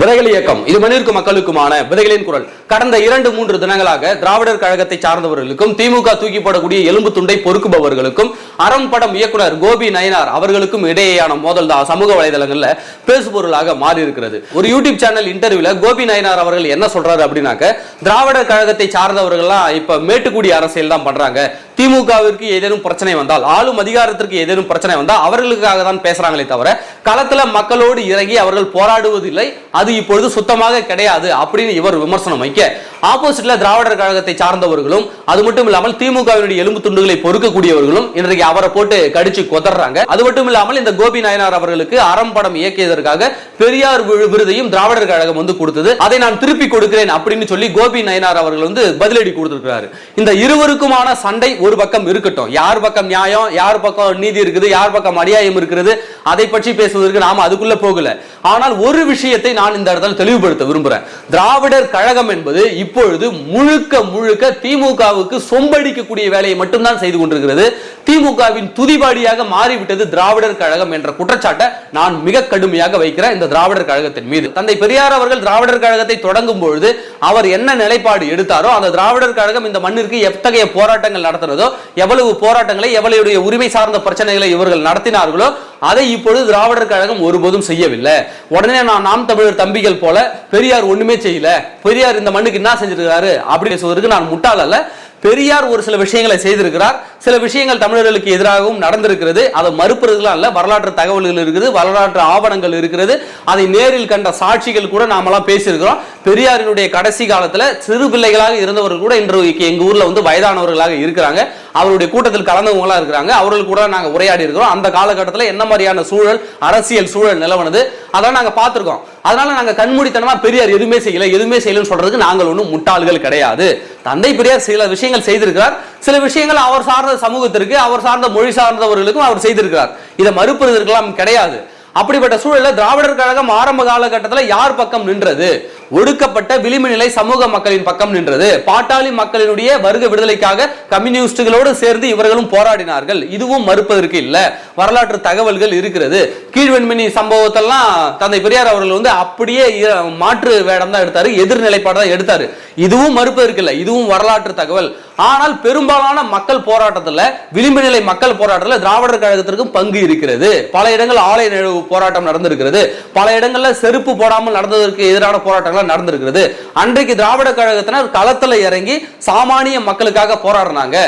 விதைகள் இயக்கம். இது மனிதருக்கு மக்களுக்குமான விதைகளின் குரல். கடந்த இரண்டு மூன்று தினங்களாக திராவிடர் கழகத்தை சார்ந்தவர்களுக்கும் திமுக தூக்கி போடக்கூடிய எலும்பு துண்டை பொறுக்குபவர்களுக்கும் அறம் படம் இயக்குனர் கோபி நயனார் அவர்களுக்கும் இடையேயான மோதல் தான் சமூக வலைதளங்கள்ல பேசுபொருளாக மாறி இருக்கிறது ஒரு யூடியூப் சேனல் இன்டர்வியூல கோபி நயனார் அவர்கள் என்ன சொல்றாரு அப்படின்னாக்க திராவிடர் கழகத்தை சார்ந்தவர்கள்லாம் இப்ப மேட்டுக்குடி அரசியல் தான் பண்றாங்க. திமுகவிற்கு ஏதேனும் பிரச்சனை வந்தால் ஆளும் அதிகாரத்திற்கு ஏதேனும் பிரச்சனை வந்தால் அவர்களுக்காக தான் பேசுறாங்களே தவிர களத்துல மக்களோடு இறங்கி அவர்கள் போராடுவதில்லை அது இப்பொழுது சுத்தமாக கிடையாது அப்படின்னு இவர் விமர்சனம் வைக்க ஆப்போசிட்ல திராவிடர் கழகத்தை சார்ந்தவர்களும் அது மட்டும் இல்லாமல் திமுகவினுடைய எலும்பு துண்டுகளை பொறுக்கக்கூடியவர்களும் இன்றைக்கு அவரை போட்டு கடிச்சு கொதறாங்க அது மட்டும் இல்லாமல் இந்த கோபி நாயனார் அவர்களுக்கு அறம் படம் இயக்கியதற்காக பெரியார் விருதையும் திராவிடர் கழகம் வந்து கொடுத்தது. அதை நான் திருப்பி கொடுக்கிறேன் அப்படின்னு சொல்லி கோபி நயனார் அவர்கள் வந்து பதிலடி கொடுத்திருக்கிறார். இந்த இருவருக்குமான சண்டை ஒரு பக்கம் இருக்கட்டும். யார் பக்கம் நியாயம் யார் பக்கம் நீதி இருக்குது யார் பக்கம் அநியாயம் இருக்கிறது அதை பற்றி பேசுவதற்கு நாம அதுக்குள்ள போகல. ஆனால் ஒரு விஷயத்தை நான் இந்த இடத்துல தெளிவுபடுத்த விரும்புறேன். திராவிடர் கழகம் என்பது இப்பொழுது முழுக்க முழுக்க திமுகவுக்கு சொம்படிக்கக்கூடிய வேலையை மட்டும்தான் செய்து கொண்டிருக்கிறது. திமுகவின் துதிபாடியாக மாறிவிட்டது திராவிடர் கழகம் என்ற குற்றச்சாட்டை நான் மிக கடுமையாக வைக்கிறேன் இந்த திராவிடர் கழகத்தின் மீது. தந்தை பெரியார் அவர்கள் திராவிடர் கழகத்தை தொடங்கும் பொழுது அவர் என்ன நிலைப்பாடு எடுத்தாரோ அந்த திராவிடர் கழகம் இந்த மண்ணிற்கு எத்தகைய போராட்டங்கள் நடத்துறதோ எவ்வளவு போராட்டங்களை எவ்வளவுடைய உரிமை சார்ந்த பிரச்சனைகளை இவர்கள் நடத்தினார்களோ அதை இப்பொழுது திராவிடர் கழகம் ஒருபோதும் செய்யவில்லை. உடனே நான் நாம் தமிழர் தம்பிகள் போல பெரியார் ஒண்ணுமே செய்யல பெரியார் இந்த மண்ணுக்கு என்ன செஞ்சிருக்காரு அப்படி சொல்றதுக்கு நான் முட்டாள பெரியார் ஒரு சில விஷயங்களை செய்திருக்கிறார். சில விஷயங்கள் தமிழர்களுக்கு எதிராகவும் நடந்திருக்கிறது. அதை மறுப்பதுலாம் இல்லை. வரலாற்று தகவல்கள் இருக்குது. வரலாற்று ஆவணங்கள் இருக்கிறது அதை நேரில் கண்ட சாட்சிகள் கூட நாமெல்லாம் பேசியிருக்கிறோம். பெரியாரினுடைய கடைசி காலத்தில் சிறு பிள்ளைகளாக இருந்தவர்கள் கூட இன்றைக்கு எங்கள் ஊரில் வந்து வயதானவர்களாக இருக்கிறாங்க. அவருடைய கூட்டத்தில் கலந்தவங்களா இருக்கிறாங்க அவர்கள் கூட நாங்கள் உரையாடி இருக்கிறோம் அந்த காலகட்டத்தில் என்ன மாதிரியான சூழல் அரசியல் சூழல் நிலவனது அதான் நாங்கள் பார்த்துருக்கோம். அதனால நாங்க கண்மூடித்தனமா பெரியார் எதுவுமே செய்யல எதுவுமே செய்யலன்னு சொல்றதுக்கு நாங்கள் ஒன்றும் முட்டாள்கள் கிடையாது. தந்தை பெரியார் சில விஷயங்கள் செய்திருக்கிறார். சில விஷயங்கள் அவர் சார்ந்த சமூகத்திற்கு அவர் சார்ந்த மொழி சார்ந்தவர்களுக்கும் அவர் செய்திருக்கிறார். இதை மறுப்பதற்கெல்லாம் கிடையாது. அப்படிப்பட்ட சூழலில் திராவிடர் கழகம் ஆரம்ப காலகட்டத்தில் யார் பக்கம் நின்றது? ஒடுக்கப்பட்ட விளிம்பு நிலை சமூக மக்களின் பக்கம் நின்றது. பாட்டாளி மக்களினுடைய வருக விடுதலைக்காக கம்யூனிஸ்டுகளோடு சேர்ந்து இவர்களும் போராடினார்கள். இதுவும் மறுப்பதற்கு இல்லை. வரலாற்று தகவல்கள் இருக்கிறது. கீழ்வெண்மணி சம்பவத்தெல்லாம் தந்தை பெரியார் அவர்கள் வந்து அப்படியே மாற்று வேடம் தான் எடுத்தாரு. எதிர்நிலைப்பாடு தான் எடுத்தாரு. இதுவும் மறுப்பதற்கு இல்லை. இதுவும் வரலாற்று தகவல். ஆனால் பெரும்பாலான மக்கள் போராட்டத்தில் விளிம்பு நிலை மக்கள் போராட்டத்தில் திராவிடர் கழகத்திற்கும் பங்கு இருக்கிறது. பல இடங்கள் ஆலை நிழவு போராட்டம் நடந்திருக்கிறது. பல இடங்களில் செருப்பு போடாமல் நடந்ததற்கு எதிரான போராட்டங்கள் நடந்திருக்கிறது. அன்றைக்கு திராவிட கழகத்தினர் களத்தில் இறங்கி சாமானிய மக்களுக்காக போராடினாங்க.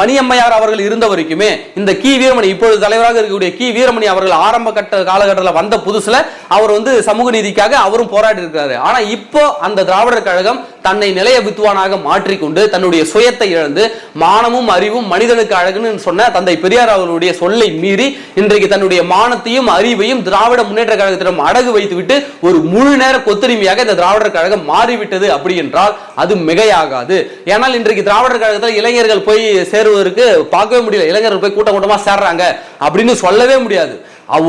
மணியம்மையார் அவர்கள் இருந்த வரைக்குமே இந்த கி. வீரமணி இப்பொழுது தலைவராக இருக்கக்கூடிய கி. வீரமணி அவர்கள் ஆரம்ப கட்ட காலகட்டத்தில் வந்த புதுசுல அவர் வந்து சமூக நீதிக்காக அவரும் போராடி இருக்கிறாரு. ஆனா இப்போ அந்த திராவிடர் கழகம் தன்னை நிலைய வித்துவானாக மாற்றிக்கொண்டு தன்னுடைய சுயத்தை இழந்து மானமும் அறிவும் மனிதனுக்கு அழகுன்னு சொன்ன தந்தை பெரியார் அவர்களுடைய சொல்லை மீறி இன்றைக்கு தன்னுடைய மானத்தையும் அறிவையும் திராவிட முன்னேற்ற கழகத்திடம் அடகு வைத்துவிட்டு ஒரு முழு நேர கொத்தரிமையாக இந்த திராவிடர் கழகம் மாறிவிட்டது அப்படி என்றால் அது மிகையாகாது. ஏனால் இன்றைக்கு திராவிடர் கழகத்தில் இளைஞர்கள் போய் சேருவதற்கு பார்க்கவே முடியல. இளைஞர்கள் போய் கூட்டம் கூட்டமாக சேர்றாங்க அப்படின்னு சொல்லவே முடியாது.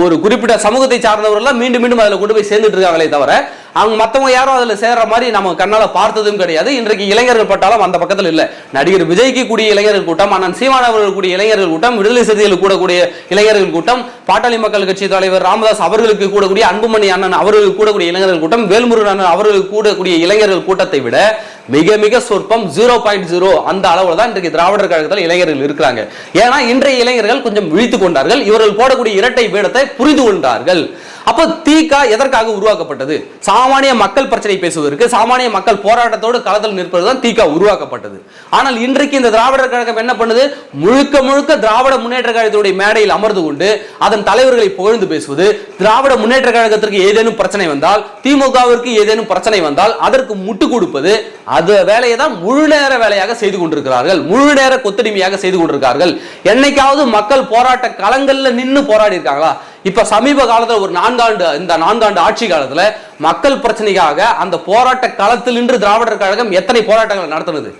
ஒரு குறிப்பிட்ட சமூகத்தை சார்ந்தவர்கள்லாம் மீண்டும் மீண்டும் அதில் கொண்டு போய் சேர்ந்துட்டு இருக்காங்களே தவிர அவங்க மற்றவங்க யாரும் அதில் சேர்ற மாதிரி நம்ம கண்ணால் பார்த்ததும் கிடையாது. இன்றைக்கு இளைஞர்கள் பட்டாலும் அந்த பக்கத்தில் இல்லை. நடிகர் விஜய்க்கு கூடிய இளைஞர்கள் கூட்டம் அண்ணன் சீமான் அவர்கள் கூடிய இளைஞர்கள் கூட்டம் விடுதலை சிறுத்தைகள் கூடக்கூடிய இளைஞர்கள் கூட்டம் பாட்டாளி மக்கள் கட்சி தலைவர் ராமதாஸ் அவர்களுக்கு கூடக்கூடிய அன்புமணி அண்ணன் அவர்களுக்கு கூடக்கூடிய இளைஞர்கள் கூட்டம் வேல்முருகன் அண்ணன் அவர்களுக்கு கூடக்கூடிய இளைஞர்கள் கூட்டத்தை விட மிக மிக சொற்பம் ஜீரோ பாயிண்ட் ஜீரோ அந்த அளவுல தான் இன்றைக்கு திராவிடர் கழகத்தில் இளைஞர்கள் இருக்கிறாங்க. ஏன்னா இன்றைய இளைஞர்கள் கொஞ்சம் விழித்துக் கொண்டார்கள். இவர்கள் போடக்கூடிய இரட்டை வேடத்தை புரிந்து கொண்டார்கள். அப்போ தீக எதற்காக உருவாக்கப்பட்டது? சாமானிய மக்கள் பிரச்சனை பேசுவதற்கு சாமானிய மக்கள் போராட்டத்தோடு களத்தில் நிற்பதுதான் தீக உருவாக்கப்பட்டது. ஆனால் இன்றைக்கு இந்த திராவிடர் கழகம் என்ன பண்ணுது? முழுக்க முழுக்க திராவிட முன்னேற்ற கழகத்துடைய மேடையில் அமர்ந்து கொண்டு அதன் தலைவர்களை புகழ்ந்து பேசுவது திராவிட முன்னேற்ற கழகத்திற்கு ஏதேனும் பிரச்சனை வந்தால் திமுகவிற்கு ஏதேனும் பிரச்சனை வந்தால் அதற்கு முட்டு கொடுப்பது அது வேலையை தான் முழு நேர வேலையாக செய்து கொண்டிருக்கிறார்கள். முழு நேர கொத்தடிமையாக செய்து கொண்டிருக்கிறார்கள். என்னைக்காவது மக்கள் போராட்ட களங்கள்ல நின்று போராடி இருக்காங்களா? இப்ப சமீப காலத்துல ஒரு நான்காண்டு இந்த நான்காண்டு ஆட்சி காலத்துல மக்கள் பிரச்சனைக்காக அந்த போராட்ட களத்தில் நின்று திராவிடர் கழகம் எத்தனை போராட்டங்களை நடத்தினது?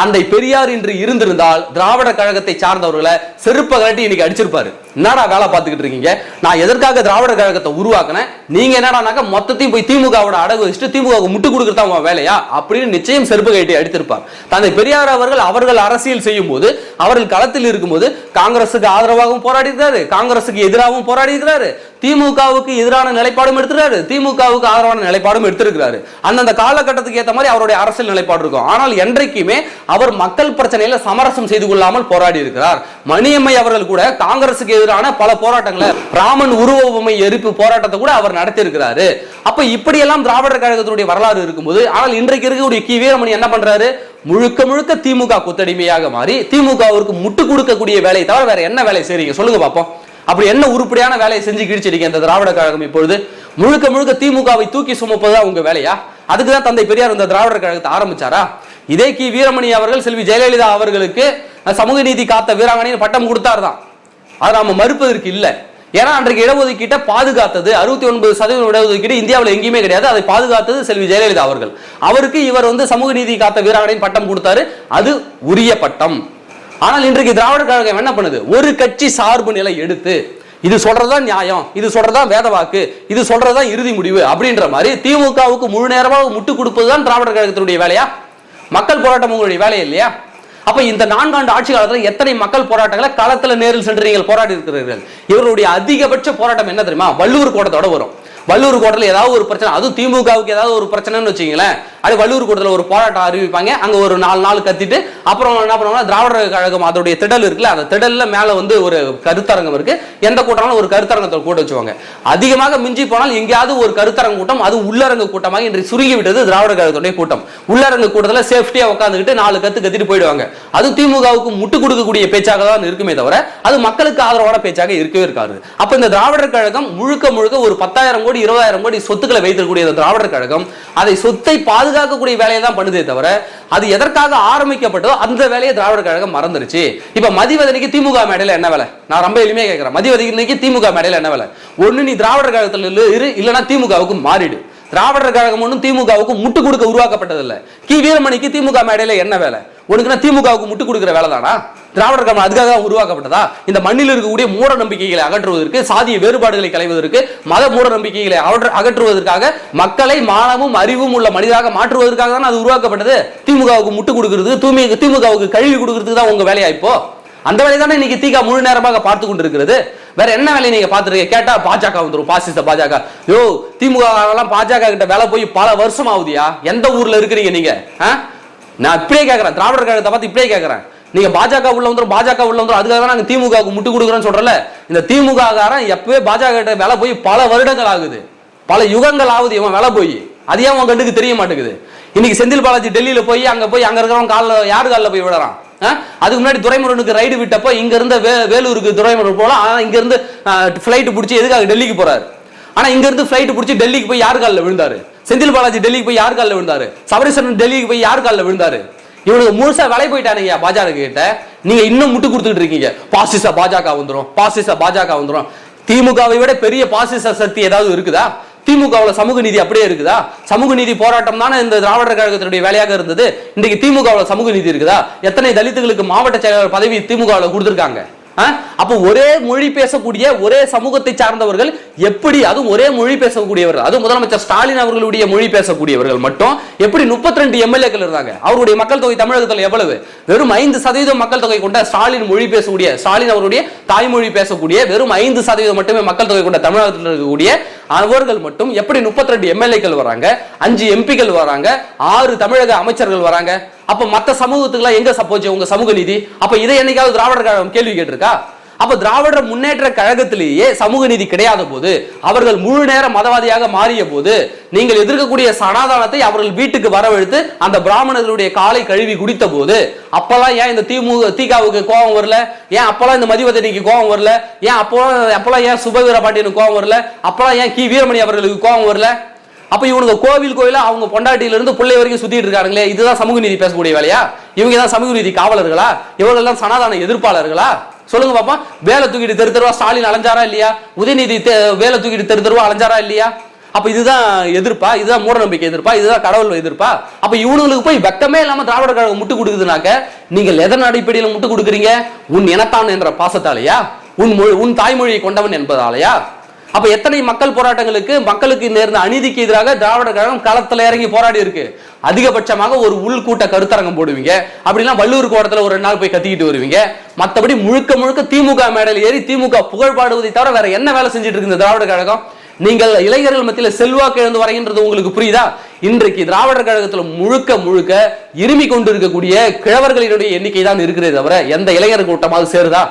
தந்தை பெரியார் இன்று இருந்திருந்தால் திராவிட கழகத்தை சார்ந்தவர்களை செருப்ப கழட்டி இன்னைக்கு அடிச்சிருப்பாரு. என்னடா வேலை பார்த்துக்கிட்டு இருக்கீங்க? நான் எதற்காக திராவிட கழகத்தை உருவாக்கினேன்? நீங்க என்னடானாக்க மொத்தத்தையும் போய் திமுகவோட அடகு வச்சுட்டு திமுக முட்டு கொடுக்கறதா உங்க வேலையா? அப்படின்னு நிச்சயம் செருப்பு கட்டி அடித்திருப்பார். தந்தை பெரியார் அவர்கள் அவர்கள் அரசியல் செய்யும் போது அவர்கள் களத்தில் இருக்கும்போது காங்கிரசுக்கு ஆதரவாகவும் போராடி இருக்கிறாரு காங்கிரசுக்கு எதிராகவும் போராடி இருக்கிறாரு திமுகவுக்கு எதிரான நிலைப்பாடும் எடுத்துறாரு திமுகவுக்கு ஆதரவான நிலைப்பாடும் எடுத்திருக்கிறாரு. அந்தந்த காலகட்டத்துக்கு ஏற்ற மாதிரி அவருடைய அரசியல் நிலைப்பாடு இருக்கும். ஆனால் என்றைக்குமே அவர் மக்கள் பிரச்சனையில சமரசம் செய்து கொள்ளாமல் போராடி இருக்கிறார். மணியம்மை அவர்கள் கூட காங்கிரசுக்கு எதிரான பல போராட்டங்களை ராமன் உருவ உவமை எரிப்பு போராட்டத்தை கூட அவர் நடத்தி இருக்கிறாரு அப்ப இப்படியெல்லாம் திராவிடர் கழகத்தினுடைய வரலாறு இருக்கும்போது ஆனால் இன்றைக்கு இருக்கக்கூடிய கி. வீரமணி என்ன பண்றாரு? முழுக்க முழுக்க திமுக கொத்தடிமையாக மாறி திமுகவிற்கு முட்டு கொடுக்கக்கூடிய வேலையை தவிர வேற என்ன வேலை செய்றீங்க? சொல்லுங்க பாப்போம். அப்படி என்ன உருப்படியான வேலையை செஞ்சு கிழிச்சிருக்கீங்க இந்த திராவிட கழகம் இப்பொழுது? முழுக்க முழுக்க திமுகவை தூக்கி சுமப்பதுதான் உங்க வேலையா? அதுக்கு தான் தந்தை பெரியார் இந்த திராவிடர் கழகத்தை ஆரம்பிச்சாரா? இதே கி. வீரமணி அவர்கள் செல்வி ஜெயலலிதா அவர்களுக்கு சமூக நீதி காத்த வீராங்கனைன்னு பட்டம் கொடுத்தார் தான் அதை நாம மறுப்பதற்கு இல்லை. ஏன்னா அன்றைக்கு இடஒதுக்கீட்டை பாதுகாத்தது அறுபத்தி ஒன்பது சதவீதம் இடஒதுக்கீடு இந்தியாவில் எங்கேயுமே கிடையாது. அதை பாதுகாத்தது செல்வி ஜெயலலிதா அவர்கள். அவருக்கு இவர் வந்து சமூக நீதி காத்த வீராங்கனையின் பட்டம் கொடுத்தாரு. அது உரிய பட்டம். ஆனால் இன்றைக்கு திராவிட கழகம் என்ன பண்ணுது? ஒரு கட்சி சார்பு நிலை எடுத்து இது சொல்றதா நியாயம் இது சொல்றதா வேத வாக்கு இது சொல்றதா இறுதி முடிவு அப்படின்ற மாதிரி திமுகவுக்கு முழு நேரமாக முட்டு கொடுப்பதுதான் திராவிட கழகத்தினுடைய வேலையா? மக்கள் போராட்டம் உங்களுடைய வேலை இல்லையா? அப்ப இந்த நான்காண்டு ஆட்சி காலத்துல எத்தனை மக்கள் போராட்டங்களை களத்துல நேரில் சென்று நீங்கள் போராடி இருக்கிறீர்கள்? இவருடைய அதிகபட்ச போராட்டம் என்ன தெரியுமா? வள்ளுவர் கோட்டத்தோட வரும். வள்ளூர் கோட்டத்தில் ஏதாவது ஒரு பிரச்சனை அதுவும் திமுகவுக்கு ஏதாவது ஒரு பிரச்சனைன்னு வச்சுங்களேன் அது வள்ளூர் கூட்டத்தில் ஒரு போராட்டம் அறிவிப்பாங்க. அங்கே ஒரு நாலு நாள் கத்திட்டு அப்புறம் என்ன பண்ணுவாங்கன்னா திராவிட கழகம் அதோடைய திடல் இருக்குல்ல அந்த திடலில் மேலே வந்து ஒரு கருத்தரங்கம் இருக்கு. எந்த கூட்டம்னாலும் ஒரு கருத்தரங்கத்தை கூட்ட வச்சுவாங்க. அதிகமாக மிஞ்சி போனால் எங்கேயாவது ஒரு கருத்தரங்க கூட்டம் அது உள்ளரங்க கூட்டமாக இன்று சுருங்கி விட்டது திராவிட கழகத்துடைய கூட்டம். உள்ளரங்க கூட்டத்தில் சேஃப்டியாக உட்காந்துக்கிட்டு நாலு கத்து கத்திட்டு போயிடுவாங்க. அது திமுகவுக்கு முட்டு கொடுக்கக்கூடிய பேச்சாக தான் இருக்குமே தவிர அது மக்களுக்கு ஆதரவான பேச்சாக இருக்கவே இருக்காது. அப்ப இந்த திராவிடர் கழகம் முழுக்க முழுக்க ஒரு பத்தாயிரம் கோடி இருபதாயிரம் கோடி சொத்துக்களை வைத்திருக்கக்கூடிய திராவிடர் கழகம் அதை சொத்தை பாதுகாக்கக்கூடிய வேலையை தான் பண்ணுதே தவிர அது எதற்காக ஆரம்பிக்கப்பட்டதோ அந்த வேலையை திராவிட கழகம் மறந்துருச்சு. இப்ப மதிவதனைக்கு திமுக மேடையில என்ன வேலை? நான் ரொம்ப எளிமையா கேட்கிறேன் மதிவதனைக்கு திமுக மேடையில் என்ன வேலை? ஒண்ணு நீ திராவிட கழகத்துல இரு இல்லைன்னா திமுகவுக்கு மாறிடு. திராவிடர் கழகம் ஒன்றும் திமுகவுக்கு முட்டு கொடுக்க உருவாக்கப்பட்டதில்லை. கி. வீரமணிக்கு திமுக மேடையில என்ன வேலை? உனக்குன்னா திமுகவுக்கு முட்டு கொடுக்குற வேலை தானா திராவிடர் கழகம் அதுக்காக தான் உருவாக்கப்பட்டதா? இந்த மண்ணில் இருக்கக்கூடிய மூட நம்பிக்கைகளை அகற்றுவதற்கு சாதிய வேறுபாடுகளை களைவதற்கு மத மூட நம்பிக்கைகளை அகற்றுவதற்காக மக்களை மானமும் அறிவும் உள்ள மனிதராக மாற்றுவதற்காக தான் அது உருவாக்கப்பட்டது? திமுகவுக்கு முட்டு கொடுக்கிறது தூய்மை திமுகவுக்கு கழுவி கொடுக்கறதுக்கு தான் உங்க வேலையா இப்போ? அந்த வேலையை தானே இன்னைக்கு தீகா முழு நேரமாக பார்த்து கொண்டிருக்கிறது. வேற என்ன வேலையை நீங்க பார்த்துருக்கீங்க? கேட்டா பாஜக வந்துடும் பாசிச பாஜக. யோ திமுக எல்லாம் பாஜக கிட்ட வேலை போய் பல வருஷம் ஆகுதியா எந்த ஊர்ல இருக்கிறீங்க நீங்க? ஆ? நான் இப்படியே கேட்கறேன் திராவிடர் கழகத்தை பார்த்து இப்படியே கேட்கறேன் நீங்க பாஜக உள்ள வந்துடும் பாஜக உள்ள வந்துடும் அதுக்காக தான் நாங்க திமுகவுக்கு முட்டு கொடுக்குறோம்னு சொல்றல இந்த திமுக காரன் எப்பவே பாஜக கிட்ட வேலை போய் பல வருடங்கள் ஆகுது. பல யுகங்கள் ஆகுது இவன் வேலை போய். அது ஏன் உன் கண்டுக்கு தெரிய மாட்டேங்குது? இன்னைக்கு செந்தில் பாலாஜி டெல்லியில போய் அங்க போய் அங்க இருக்கிறவன் காலில் யாரு காலில் போய் விடறான் அதுக்கு முன்னாடி துறைமுருகனுக்கு ரைடு விட்டப்போ இங்க இருந்த வே வேலூருக்கு துறைமுருகன் போகலாம் ஆனா இங்க இருந்து ஃபிளைட் பிடிச்சி எதுக்காக டெல்லிக்கு போறாரு? ஆனா இங்க இருந்து ஃபிளைட் பிடிச்சி டெல்லிக்கு போய் யார் காலில் விழுந்தாரு? செந்தில் பாலாஜி டெல்லிக்கு போய் யார் காலில் விழுந்தாரு? சபரீசன் டெல்லிக்கு போய் யார் காலில் விழுந்தாரு? இவனுக்கு முழுசா விலை போயிட்டானுங்க பாஜக கிட்ட. நீங்க இன்னும் முட்டு கொடுத்துட்டு இருக்கீங்க. பாசிச பாஜக வந்துடும் பாசிச பாஜக வந்துரும். திமுகவை விட பெரிய பாசிச சக்தி ஏதாவது இருக்குதா? திமுகவுல சமூக நீதி அப்படியே இருக்குதா? சமூக நீதி போராட்டம் தானே இந்த திராவிடர் கழகத்தினுடைய வேலையாக இருந்தது? இன்றைக்கு திமுகவுல சமூக நீதி இருக்குதா? எத்தனை தலித்துகளுக்கு மாவட்ட செயலாளர் பதவி திமுகவுல கொடுத்துருக்காங்க? அப்போ ஒரே மொழி பேசக்கூடிய ஒரே சமூகத்தை சார்ந்தவர்கள் எப்படி அதுவும் ஒரே மொழி பேசக்கூடியவர்கள்? அதுவும் முதலமைச்சர் ஸ்டாலின் அவர்களுடைய மொழி பேசக்கூடியவர்கள் மட்டும். எப்படி முப்பத்தி ரெண்டு எம்எல்ஏக்கள் இருந்தாங்க? அவருடைய மக்கள் தொகை தமிழகத்தில் எவ்வளவு? வெறும் ஐந்து சதவீதம் மக்கள் தொகை கொண்ட ஸ்டாலின் மொழி பேசக்கூடிய ஸ்டாலின் அவருடைய தாய்மொழி பேசக்கூடிய வெறும் ஐந்து சதவீதம் மட்டுமே மக்கள் தொகை கொண்ட தமிழகத்தில் இருக்கக்கூடிய அவர்கள் மட்டும் எப்படி முப்பத்தி ரெண்டு எம்எல்ஏக்கள் வராங்க? அஞ்சு எம்பிக்கள் வராங்க? ஆறு தமிழக அமைச்சர்கள் வராங்க? அப்ப மற்ற சமூகத்துக்குலாம் எங்க சப்போச்சு உங்க சமூக நீதி? அப்ப இதை என்னைக்காவது திராவிடர் கழகம் கேள்வி கேட்டிருக்கா? அப்ப திராவிடர் முன்னேற்ற கழகத்திலேயே சமூக நீதி கிடையாத போது அவர்கள் முழு நேர மதவாதியாக மாறிய போது நீங்கள் எதிர்க்கக்கூடிய சனாதானத்தை அவர்கள் வீட்டுக்கு வரவழைத்து அந்த பிராமணர்களுடைய காலை கழுவி குடித்த போது அப்பெல்லாம் ஏன் இந்த திமுக திகாவுக்கு கோபம் வரல? ஏன் அப்பெல்லாம் இந்த மதிவதனிக்கு கோபம் வரல? ஏன் அப்போ அப்பெல்லாம் ஏன் சுபவீர பாண்டியனுக்கு கோபம் வரல? அப்பெல்லாம் ஏன் கி. வீரமணி அவர்களுக்கு கோபம் வரல? அப்ப இவனுங்க கோவில் கோயிலா அவங்க பொண்டாட்டியில இருந்து பிள்ளை வரைக்கும் சுத்திட்டு இருக்காங்களே இதுதான் சமூக நீதி பேசக்கூடிய வேலையா? இவங்க தான் சமூக நீதி காவலர்களா? இவர்கள் தான் சனாதன எதிர்ப்பாளர்களா? சொல்லுங்க பாப்பா. வேலை தூக்கிட்டு தெரு தெருவா ஸ்டாலின் அலைஞ்சாரா இல்லையா? உதயநிதி வேலை தூக்கிட்டு தெரு தெருவா அலைஞ்சாரா இல்லையா? அப்ப இதுதான் எதிர்ப்பா? இதுதான் மூட நம்பிக்கை எதிர்ப்பா? இதுதான் கடவுள் எதிர்ப்பா? அப்ப இவனுங்களுக்கு போய் வெக்கமே இல்லாம திராவிட கழகம் முட்டு கொடுக்குதுனாக்க நீங்கள் எதன் அடிப்படையில் முட்டு கொடுக்குறீங்க? உன் இனத்தான் என்ற பாசத்தாலையா? உன் மொழி உன் தாய்மொழியை கொண்டவன் என்பதாலையா? அப்ப எத்தனை மக்கள் போராட்டங்களுக்கு மக்களுக்கு நேர்ந்த அநீதிக்கு எதிராக திராவிட கழகம் களத்துல இறங்கி போராடி இருக்கு. அதிகபட்சமாக ஒரு உள்கூட்ட கருத்தரங்கம் போடுவீங்க. அப்படின்னா வள்ளூர் கோடத்துல ஒரு ரெண்டு நாள் போய் கத்திக்கிட்டு வருவீங்க. மத்தபடி முழுக்க முழுக்க திமுக மேடல் ஏறி திமுக புகழ் பாடுவதை தவிர வேற என்ன வேலை செஞ்சுட்டு இருக்கு இந்த திராவிட கழகம்? நீங்கள் இளைஞர்கள் மத்தியில் செல்வாக்கு எழுந்து வரைகின்றது உங்களுக்கு புரியுதா? இன்றைக்கு திராவிடர் கழகத்தில் முழுக்க முழுக்க இருமி கொண்டு இருக்கக்கூடிய கிழவர்களினுடைய எண்ணிக்கை தான் இருக்கிறதே தவிர எந்த இளைஞர் கூட்டமாவது சேருதா?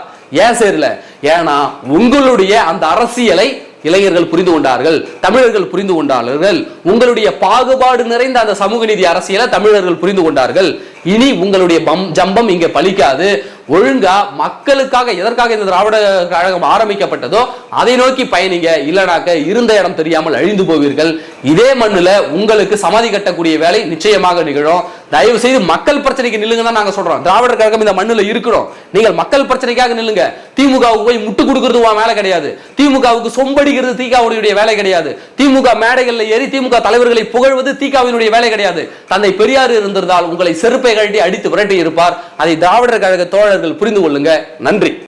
ஏன் சேரல? ஏன்னா உங்களுடைய அந்த அரசியலை இளைஞர்கள் புரிந்து கொண்டார்கள் தமிழர்கள் புரிந்து கொண்டார்கள். உங்களுடைய பாகுபாடு நிறைந்த அந்த சமூக நீதி அரசியலை தமிழர்கள் புரிந்து கொண்டார்கள். இனி உங்களுடைய பம் ஜம்பம் இங்க பலிக்காது. ஒழுங்கா மக்களுக்காக எதற்காக இந்த திராவிட கழகம் ஆரம்பிக்கப்பட்டதோ அதை நோக்கி பயணிங்க. இல்லைனாக்க இருந்த இடம் தெரியாமல் அழிந்து போவீர்கள். இதே மண்ணுல உங்களுக்கு சமாதி கட்டக்கூடிய வேலை நிச்சயமாக நிகழும். தயவு செய்து மக்கள் பிரச்சனைக்கு நில்லுங்க தான் நாங்க சொல்றோம். திராவிடர் கழகம் இந்த மண்ணில் இருக்கிறோம் நீங்கள் மக்கள் பிரச்சனைக்காக நில்லுங்க. திமுகவுக்கு போய் முட்டு கொடுக்கறது உன் வேலை கிடையாது. திமுகவுக்கு சொம்படிக்கிறது திகாவுடைய வேலை கிடையாது. திமுக மேடைகளில் ஏறி திமுக தலைவர்களை புகழ்வது திகாவினுடைய வேலை கிடையாது. தந்தை பெரியார் இருந்திருந்தால் உங்களை செருப்பை கழட்டி அடித்து விரட்டி இருப்பார். அதை திராவிடர் கழக தோழர்கள் புரிந்து கொள்ளுங்க. நன்றி.